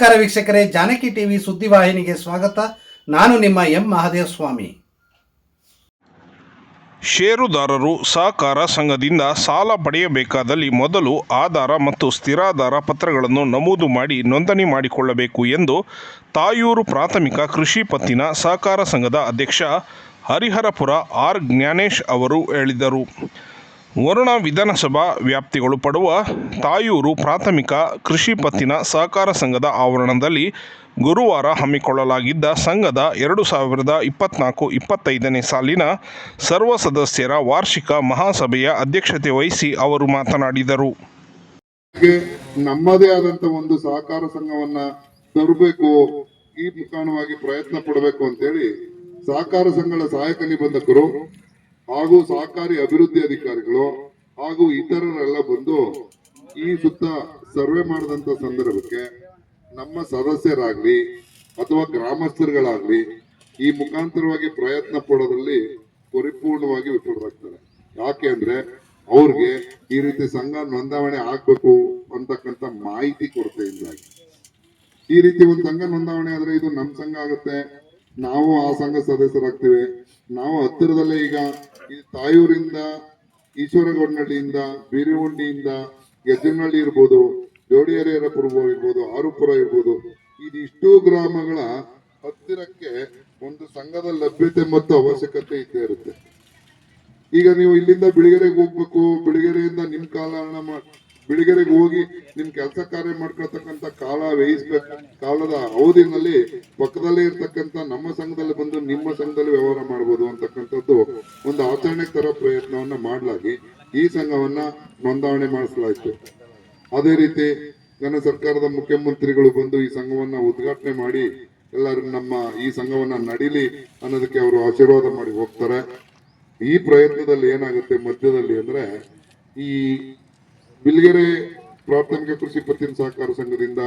ನಮಸ್ಕಾರ ವೀಕ್ಷಕರೇ, ಜಾನಕಿ ಟಿವಿ ಸುದ್ದಿವಾಹಿನಿಗೆ ಸ್ವಾಗತ. ನಾನು ನಿಮ್ಮ ಎಂ ಮಹಾದೇವ ಸ್ವಾಮಿ ಷೇರುದಾರರು ಸಹಕಾರ ಸಂಘದಿಂದ ಸಾಲ ಪಡೆಯಬೇಕಾದಲ್ಲಿ ಮೊದಲು ಆಧಾರ ಮತ್ತು ಸ್ಥಿರಾಧಾರ ಪತ್ರಗಳನ್ನು ನಮೂದು ಮಾಡಿ ನೋಂದಣಿ ಮಾಡಿಕೊಳ್ಳಬೇಕು ಎಂದು ತಾಯೂರು ಪ್ರಾಥಮಿಕ ಕೃಷಿ ಪತ್ತಿನ ಸಹಕಾರ ಸಂಘದ ಅಧ್ಯಕ್ಷ ಹರಿಹರಪುರ ಆರ್ ಜ್ಞಾನೇಶ್ ಅವರು ಹೇಳಿದರು. ವರುಣ ವಿಧಾನಸಭಾ ವ್ಯಾಪ್ತಿಗಳು ಪಡುವ ತಾಯೂರು ಪ್ರಾಥಮಿಕ ಕೃಷಿ ಪತ್ತಿನ ಸಹಕಾರ ಸಂಘದ ಆವರಣದಲ್ಲಿ ಗುರುವಾರ ಹಮ್ಮಿಕೊಳ್ಳಲಾಗಿದ್ದ ಸಂಘದ ಎರಡು ಸಾವಿರದ ಇಪ್ಪತ್ನಾಲ್ಕು ಇಪ್ಪತ್ತೈದನೇ ಸಾಲಿನ ಸರ್ವ ಸದಸ್ಯರ ವಾರ್ಷಿಕ ಮಹಾಸಭೆಯ ಅಧ್ಯಕ್ಷತೆ ವಹಿಸಿ ಅವರು ಮಾತನಾಡಿದರು. ನಮ್ಮದೇ ಆದಂತ ಒಂದು ಸಹಕಾರ ಸಂಘವನ್ನ ತರಬೇಕು, ಈ ಪ್ರಯತ್ನ ಪಡಬೇಕು ಅಂತೇಳಿ ಸಹಕಾರ ಸಂಘಗಳ ಸಹಾಯಕ ನಿಬಂಧಕರು ಹಾಗೂ ಸಹಕಾರಿ ಅಭಿವೃದ್ಧಿ ಅಧಿಕಾರಿಗಳು ಹಾಗೂ ಇತರರೆಲ್ಲ ಬಂದು ಈ ಸುತ್ತ ಸರ್ವೆ ಮಾಡಿದಂತ ಸಂದರ್ಭಕ್ಕೆ ನಮ್ಮ ಸದಸ್ಯರಾಗ್ಲಿ ಅಥವಾ ಗ್ರಾಮಸ್ಥರುಗಳಾಗ್ಲಿ ಈ ಮುಖಾಂತರವಾಗಿ ಪ್ರಯತ್ನ ಪಡೋದ್ರಲ್ಲಿ ಪರಿಪೂರ್ಣವಾಗಿ ವಿಫಲರಾಗ್ತಾರೆ. ಯಾಕೆ ಅಂದ್ರೆ ಅವ್ರಿಗೆ ಈ ರೀತಿ ಸಂಘ ನೋಂದಾವಣೆ ಆಗ್ಬೇಕು ಅಂತಕ್ಕಂಥ ಮಾಹಿತಿ ಕೊರತೆಯಿಂದಾಗಿ ಈ ರೀತಿ ಒಂದು ಸಂಘ ನೋಂದಾವಣೆ ಆದ್ರೆ ಇದು ನಮ್ಮ ಸಂಘ ಆಗುತ್ತೆ. ನಾವು ಆ ಸಂಘ ಸದಸ್ಯರಾಗ್ತೇವೆ. ನಾವು ಹತ್ತಿರದಲ್ಲೇ ಈಗ ಈ ತಾಯೂರಿಂದ ಈಶ್ವರಗೊಂಡಳ್ಳಿಯಿಂದ ಬೀರಿಹುಂಡಿಯಿಂದ ಗೆಜ್ಜನಹಳ್ಳಿ ಇರ್ಬೋದು ಜೋಡಿಯರಿಯರಪುರ ಇರ್ಬೋದು, ಆರುಪುರ ಇರ್ಬೋದು, ಇದಿಷ್ಟು ಗ್ರಾಮಗಳ ಹತ್ತಿರಕ್ಕೆ ಒಂದು ಸಂಘದ ಲಭ್ಯತೆ ಮತ್ತು ಅವಶ್ಯಕತೆ ಇದ್ದೇ ಇರುತ್ತೆ. ಈಗ ನೀವು ಇಲ್ಲಿಂದ ಬಿಳಿಗೆರೆಗೆ ಹೋಗ್ಬೇಕು, ಬಿಳಿಗೆರೆಯಿಂದ ನಿಮ್ ಕಾಲಹರಣ ಬಿಳಿಗೆರೆಗೆ ಹೋಗಿ ನಿಮ್ ಕೆಲಸ ಕಾರ್ಯ ಮಾಡ್ಕೊಳ್ತಕ್ಕಂಥ ಕಾಲ ವ್ಯಯಿಸ್ಬೇಕು ಕಾಲದ ಅವಧಿನಲ್ಲಿ ಪಕ್ಕದಲ್ಲೇ ಇರ್ತಕ್ಕಂತ ನಮ್ಮ ಸಂಘದಲ್ಲಿ ಬಂದು ನಿಮ್ಮ ಸಂಘದಲ್ಲಿ ವ್ಯವಹಾರ ಮಾಡ್ಬೋದು ಅಂತಕ್ಕಂಥದ್ದು ಒಂದು ಆಚರಣೆ ತರ ಪ್ರಯತ್ನವನ್ನ ಮಾಡಲಾಗಿ ಈ ಸಂಘವನ್ನ ನೋಂದಾವಣೆ ಮಾಡಿಸಲಾಯಿತು. ಅದೇ ರೀತಿ ನನ್ನ ಸರ್ಕಾರದ ಮುಖ್ಯಮಂತ್ರಿಗಳು ಬಂದು ಈ ಸಂಘವನ್ನ ಉದ್ಘಾಟನೆ ಮಾಡಿ ಎಲ್ಲರೂ ನಮ್ಮ ಈ ಸಂಘವನ್ನ ನಡೀಲಿ ಅನ್ನೋದಕ್ಕೆ ಅವರು ಆಶೀರ್ವಾದ ಮಾಡಿ ಹೋಗ್ತಾರೆ. ಈ ಪ್ರಯತ್ನದಲ್ಲಿ ಏನಾಗುತ್ತೆ ಮಧ್ಯದಲ್ಲಿ ಅಂದ್ರೆ ಈ ಬಿಲ್ಗೆರೆ ಪ್ರಾಥಮಿಕ ಕೃಷಿ ಪತ್ತಿನ ಸಹಕಾರ ಸಂಘದಿಂದ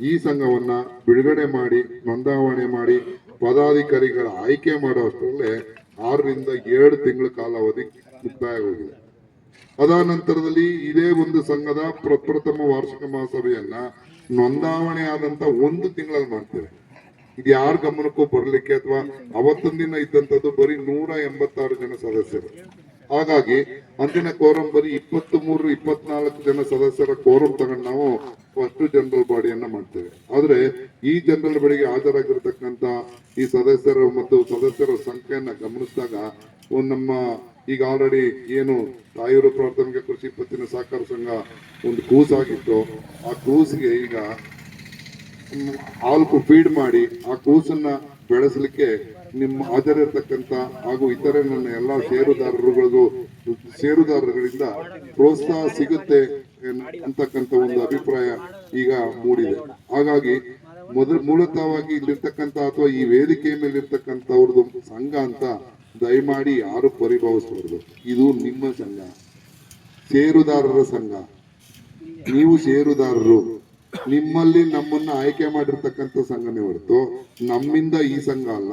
ಈ ಸಂಘವನ್ನ ಬಿಡುಗಡೆ ಮಾಡಿ, ನೋಂದಾವಣೆ ಮಾಡಿ ಪದಾಧಿಕಾರಿಗಳ ಆಯ್ಕೆ ಮಾಡೋ ಅಷ್ಟರಲ್ಲೇ ಆರರಿಂದ ಏಳು ತಿಂಗಳ ಕಾಲಾವಧಿ ಮುಕ್ತಾಯವಾಗಿದೆ. ಅದಾದ ನಂತರದಲ್ಲಿ ಇದೇ ಒಂದು ಸಂಘದ ಪ್ರಪ್ರಥಮ ವಾರ್ಷಿಕ ಮಹಾಸಭೆಯನ್ನ ನೋಂದಾವಣೆ ಆದಂತ ಒಂದು ತಿಂಗಳಲ್ಲಿ ಮಾಡ್ತೇವೆ. ಇದು ಯಾರ ಗಮನಕ್ಕೂ ಬರಲಿಕ್ಕೆ ಅಥವಾ ಅವತ್ತೊಂದಿನ ದಿನ ಇದ್ದಂತದ್ದು ಬರೀ ನೂರ ಎಂಬತ್ತಾರು ಜನ ಸದಸ್ಯರು. ಹಾಗಾಗಿ ಅಂದಿನ ಕೋರಂ ಬರೀ ಇಪ್ಪತ್ತ್ ಮೂರು ಇಪ್ಪತ್ನಾಲ್ಕು ಜನ ಸದಸ್ಯರ ಕೋರಂ ತಗೊಂಡು ನಾವು ಫಸ್ಟ್ ಜನರಲ್ ಬಾಡಿಯನ್ನ ಮಾಡ್ತೇವೆ. ಆದ್ರೆ ಈ ಜನರಲ್ ಬಾಡಿಗೆ ಹಾಜರಾಗಿರ್ತಕ್ಕಂತ ಈ ಸದಸ್ಯರು ಮತ್ತು ಸದಸ್ಯರ ಸಂಖ್ಯೆಯನ್ನ ಗಮನಿಸಿದಾಗ ನಮ್ಮ ಈಗ ಆಲ್ರೆಡಿ ಏನು ತಾಯೂರು ಪ್ರಾಥಮಿಕ ಕೃಷಿ ಪತ್ತಿನ ಸಹಕಾರ ಸಂಘ ಒಂದು ಕೂಸಾಗಿತ್ತು ಆ ಕೂಸ್ಗೆ ಈಗ ಆಲ್ಕು ಫೀಡ್ ಮಾಡಿ ಆ ಕೂಸನ್ನ ಬೆಳೆಸಲಿಕ್ಕೆ ನಿಮ್ಮ ಹಾಜರಿರ್ತಕ್ಕಂಥ ಹಾಗೂ ಇತರೆ ನನ್ನ ಎಲ್ಲ ಷೇರುದಾರರುಗಳಿಗೂ ಷೇರುದಾರರುಗಳಿಂದ ಪ್ರೋತ್ಸಾಹ ಸಿಗುತ್ತೆ ಅಂತಕ್ಕಂಥ ಒಂದು ಅಭಿಪ್ರಾಯ ಈಗ ಮೂಡಿದೆ. ಹಾಗಾಗಿ ಮೊದಲ ಮೂಲತಃವಾಗಿ ಇಲ್ಲಿರ್ತಕ್ಕಂಥ ಅಥವಾ ಈ ವೇದಿಕೆ ಮೇಲೆ ಇರ್ತಕ್ಕಂಥವ್ರದ್ದು ಸಂಘ ಅಂತ ದಯಮಾಡಿ ಯಾರು ಪರಿಭಾವಿಸಬಾರದು. ಇದು ನಿಮ್ಮ ಸಂಘ. ಷೇರುದಾರರ ಸಂಘ. ನೀವು ಷೇರುದಾರರು. ನಿಮ್ಮಲ್ಲಿ ನಮ್ಮನ್ನ ಆಯ್ಕೆ ಮಾಡಿರ್ತಕ್ಕಂಥ ಸಂಘನೇ ಹೊರತು ನಮ್ಮಿಂದ ಈ ಸಂಘ ಅಲ್ಲ.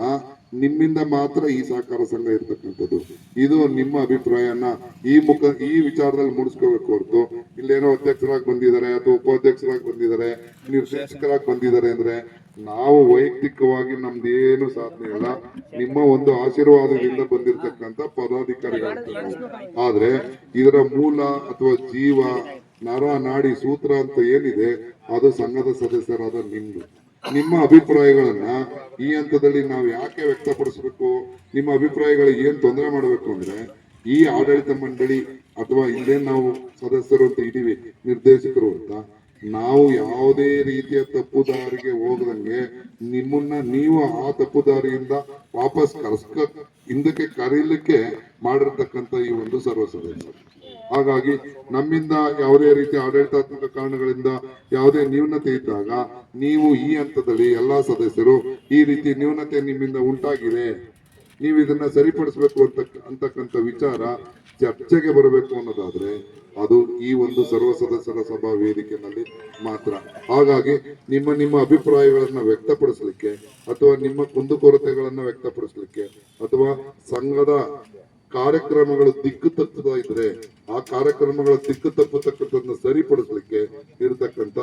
ನಿಮ್ಮಿಂದ ಮಾತ್ರ ಈ ಸಹಕಾರ ಸಂಘ ಇರ್ತಕ್ಕಂಥದ್ದು. ಇದು ನಿಮ್ಮ ಅಭಿಪ್ರಾಯನ ಈ ಮುಖ ಈ ವಿಚಾರದಲ್ಲಿ ಮೂಡಿಸ್ಕೋಬೇಕು ಹೊರತು ಇಲ್ಲೇನೋ ಅಧ್ಯಕ್ಷರಾಗಿ ಬಂದಿದ್ದಾರೆ ಅಥವಾ ಉಪಾಧ್ಯಕ್ಷರಾಗಿ ಬಂದಿದ್ದಾರೆ, ನಿರ್ದೇಶಕರಾಗಿ ಬಂದಿದ್ದಾರೆ ಅಂದ್ರೆ ನಾವು ವೈಯಕ್ತಿಕವಾಗಿ ನಮ್ದು ಏನು ಸಾಧನೆ ಇಲ್ಲ. ನಿಮ್ಮ ಒಂದು ಆಶೀರ್ವಾದದಿಂದ ಬಂದಿರತಕ್ಕಂತ ಪದಾಧಿಕಾರಿಗಳು ಆದ್ರೆ ಇದರ ಮೂಲ ಅಥವಾ ಜೀವ ನರ ನಾಡಿ ಸೂತ್ರ ಅಂತ ಏನಿದೆ, ಅದು ಸಂಘದ ಸದಸ್ಯರಾದ ನಿಮ್ದು. ನಿಮ್ಮ ಅಭಿಪ್ರಾಯಗಳನ್ನ ಈ ಹಂತದಲ್ಲಿ ನಾವು ಯಾಕೆ ವ್ಯಕ್ತಪಡಿಸಬೇಕು? ನಿಮ್ಮ ಅಭಿಪ್ರಾಯಗಳಿಗೆ ಏನ್ ತೊಂದರೆ ಮಾಡಬೇಕು ಅಂದ್ರೆ ಈ ಆಡಳಿತ ಮಂಡಳಿ ಅಥವಾ ಇಲ್ಲೇ ನಾವು ಸದಸ್ಯರು ಅಂತ ಇದೀವಿ ನಿರ್ದೇಶಕರು ಅಂತ, ನಾವು ಯಾವುದೇ ರೀತಿಯ ತಪ್ಪು ದಾರಿಗೆ ಹೋಗದಂಗೆ ನಿಮ್ಮನ್ನ ನೀವು ಆ ತಪ್ಪು ದಾರಿಯಿಂದ ವಾಪಸ್ ಕರ್ಸ್ಕ, ಹಿಂದಕ್ಕೆ ಕರೀಲಿಕ್ಕೆ ಮಾಡಿರ್ತಕ್ಕಂಥ ಈ ಒಂದು ಸರ್ವ ಸದಸ್ಯರು ಹಾಗಾಗಿ ನಮ್ಮಿಂದ ಯಾವುದೇ ರೀತಿಯ ಆಡಳಿತಾತ್ಮಕ ಕಾರಣಗಳಿಂದ ಯಾವುದೇ ನ್ಯೂನತೆ ಇದ್ದಾಗ ನೀವು ಈ ಹಂತದಲ್ಲಿ ಎಲ್ಲಾ ಸದಸ್ಯರು ಈ ರೀತಿ ನ್ಯೂನತೆ ನಿಮ್ಮಿಂದ ಉಂಟಾಗಿದೆ. ನೀವು ಇದನ್ನ ಸರಿಪಡಿಸಬೇಕು ಅಂತ ಅಂತಕ್ಕಂಥ ವಿಚಾರ ಚರ್ಚೆಗೆ ಬರಬೇಕು ಅನ್ನೋದಾದ್ರೆ ಅದು ಈ ಒಂದು ಸರ್ವ ಸದಸ್ಯರ ಸಭಾ ವೇದಿಕೆನಲ್ಲಿ ಮಾತ್ರ. ಹಾಗಾಗಿ ನಿಮ್ಮ ನಿಮ್ಮ ಅಭಿಪ್ರಾಯಗಳನ್ನ ವ್ಯಕ್ತಪಡಿಸಲಿಕ್ಕೆ ಅಥವಾ ನಿಮ್ಮ ಕುಂದುಕೊರತೆಗಳನ್ನ ವ್ಯಕ್ತಪಡಿಸಲಿಕ್ಕೆ ಅಥವಾ ಸಂಘದ ಕಾರ್ಯಕ್ರಮಗಳು ದಿಕ್ಕು ತಪ್ಪುತ್ತಾ ಇದ್ರೆ ಆ ಕಾರ್ಯಕ್ರಮಗಳ ದಿಕ್ಕು ತಪ್ಪತಕ್ಕಂಥದ್ದನ್ನ ಸರಿಪಡಿಸಲಿಕ್ಕೆ ಇರತಕ್ಕಂತ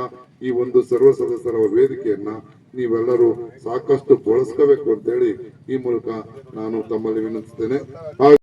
ಈ ಒಂದು ಸರ್ವ ಸದಸ್ಯರ ವೇದಿಕೆಯನ್ನ ನೀವೆಲ್ಲರೂ ಸಾಕಷ್ಟು ಬಳಸ್ಕೋಬೇಕು ಅಂತೇಳಿ ಈ ಮೂಲಕ ನಾನು ತಮ್ಮಲ್ಲಿ ವಿನಂತಿಸ್ತೇನೆ.